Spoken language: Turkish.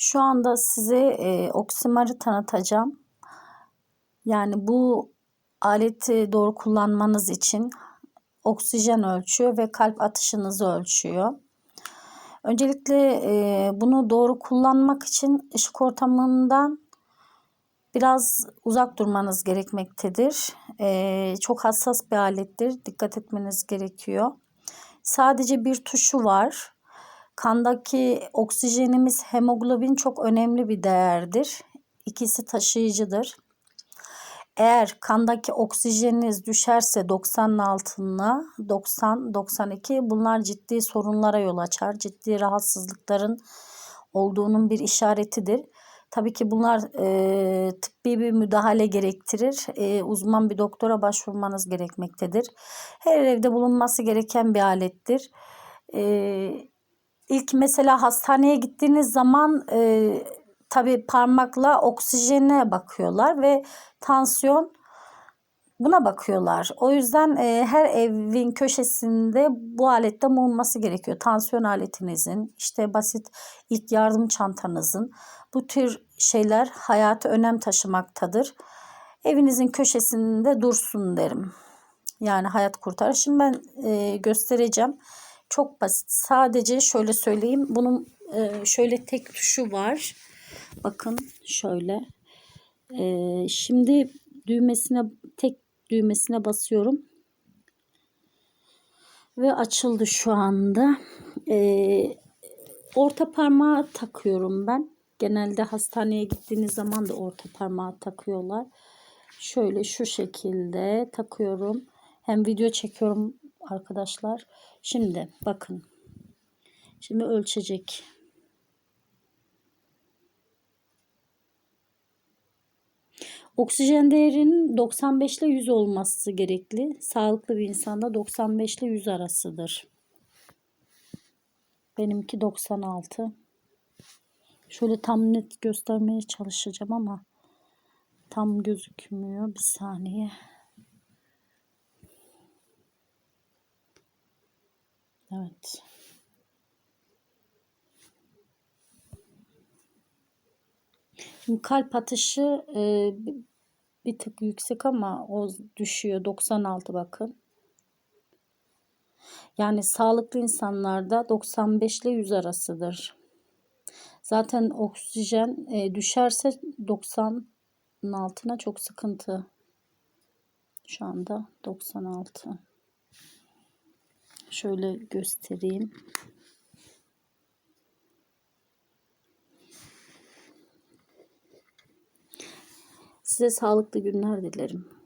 Şu anda size e, oksimarı tanıtacağım. Yani bu aleti doğru kullanmanız için oksijen ölçüyor ve kalp atışınızı ölçüyor. Öncelikle e, bunu doğru kullanmak için ışık ortamından biraz uzak durmanız gerekmektedir. E, çok hassas bir alettir. Dikkat etmeniz gerekiyor. Sadece bir tuşu var. Kandaki oksijenimiz hemoglobin çok önemli bir değerdir. İkisi taşıyıcıdır. Eğer kandaki oksijeniniz düşerse 90'ın altına 90-92 bunlar ciddi sorunlara yol açar. Ciddi rahatsızlıkların olduğunun bir işaretidir. Tabii ki bunlar e, tıbbi bir müdahale gerektirir. E, uzman bir doktora başvurmanız gerekmektedir. Her evde bulunması gereken bir alettir. E, ilk mesela hastaneye gittiğiniz zaman e, tabii parmakla oksijene bakıyorlar ve tansiyon buna bakıyorlar. O yüzden e, her evin köşesinde bu alette bulunması gerekiyor. Tansiyon aletinizin, işte basit ilk yardım çantanızın bu tür şeyler hayatı önem taşımaktadır. Evinizin köşesinde dursun derim. Yani hayat kurtarır. Şimdi ben e, göstereceğim. Çok basit. Sadece şöyle söyleyeyim. Bunun e, şöyle tek tuşu var. Bakın şöyle. E, şimdi düğmesine tek düğmesine basıyorum. Ve açıldı şu anda. E, orta parmağı takıyorum ben. Genelde hastaneye gittiğiniz zaman da orta parmağı takıyorlar. Şöyle şu şekilde takıyorum. Hem video çekiyorum arkadaşlar. Şimdi bakın. Şimdi ölçecek. Oksijen değerinin 95 ile 100 olması gerekli. Sağlıklı bir insanda 95 ile 100 arasıdır. Benimki 96. Şöyle tam net göstermeye çalışacağım ama tam gözükmüyor. Bir saniye. Evet. Şimdi kalp atışı e, bir tık yüksek ama o düşüyor. 96 bakın. Yani sağlıklı insanlarda 95 ile 100 arasıdır. Zaten oksijen e, düşerse 90'ın altına çok sıkıntı. Şu anda 96. Şöyle göstereyim. Size sağlıklı günler dilerim.